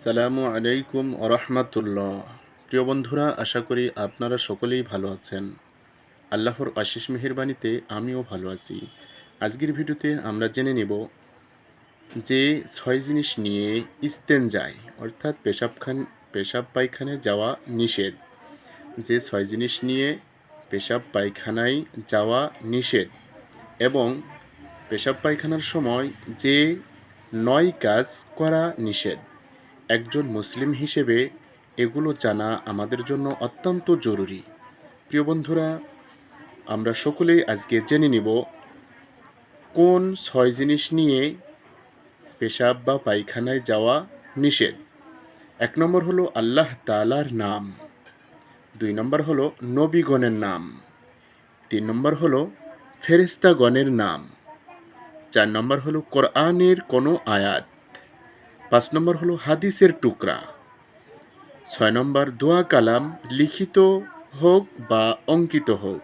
আসসালামু আলাইকুম আরহামাতুল্লাহ প্রিয় বন্ধুরা, আশা করি আপনারা সকলেই ভালো আছেন। আল্লাহর আশিস মেহেরবানিতে আমিও ভালো আছি। আজকের ভিডিওতে আমরা জেনে নেব যে ছয় জিনিস নিয়ে ইস্তেন যায় অর্থাৎ পেশাবখান পেশাব পায়খানে যাওয়া নিষেধ। যে ছয় জিনিস নিয়ে পেশাব পায়খানায় যাওয়া নিষেধ এবং পেশাব পায়খানার সময় যে নয় কাজ করা নিষেধ। একজন মুসলিম হিসেবে এগুলো জানা আমাদের জন্য অত্যন্ত জরুরি। প্রিয় বন্ধুরা, আমরা সকলেই আজকে জেনে নিব কোন ছয় জিনিস নিয়ে পেশাব বা পায়খানায় যাওয়া নিষেধ। এক নম্বর হলো আল্লাহ তালার নাম। দুই নম্বর হলো নবীগণের নাম। তিন নম্বর হলো ফেরেস্তাগণের নাম। চার নম্বর হলো কোরআনের কোনো আয়াত। পাঁচ নম্বর হলো হাদিসের টুকরা। ছয় নম্বর, দোয়া কালাম লিখিত হোক বা অঙ্কিত হোক,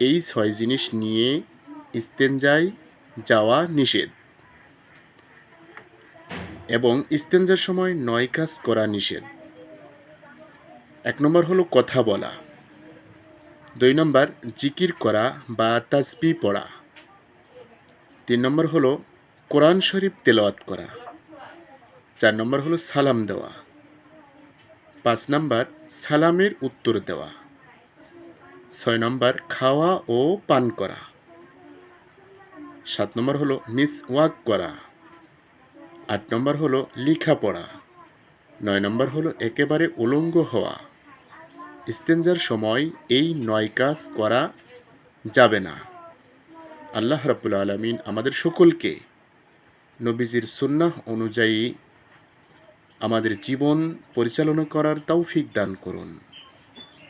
এই ছয় জিনিস নিয়ে ইস্তেঞ্জায় যাওয়া নিষেধ। এবং ইস্তেঞ্জার সময় নয় কাজ করা নিষেধ। এক নম্বর হলো কথা বলা। দুই নম্বর, জিকির করা বা তাজবি পড়া। তিন নম্বর হলো কোরআন শরীফ তেলাওয়াত করা। চার নম্বর হলো সালাম দেওয়া। পাঁচ নম্বর, সালামের উত্তর দেওয়া। ছয় নম্বর, খাওয়া ও পান করা। সাত নম্বর হলো মিস ওয়াক করা। আট নম্বর হলো লেখাপড়া নয় নম্বর হলো একেবারে উলঙ্গ হওয়া। ইস্তেঞ্জার সময় এই নয় কাজ করা যাবে না। আল্লাহ রাবুল আলমিন আমাদের সকলকে নবীজির সুন্নাহ অনুযায়ী আমাদের জীবন পরিচালনা করার তৌফিক দান করুন।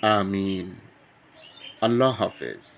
আমিন। আল্লাহ হাফেজ।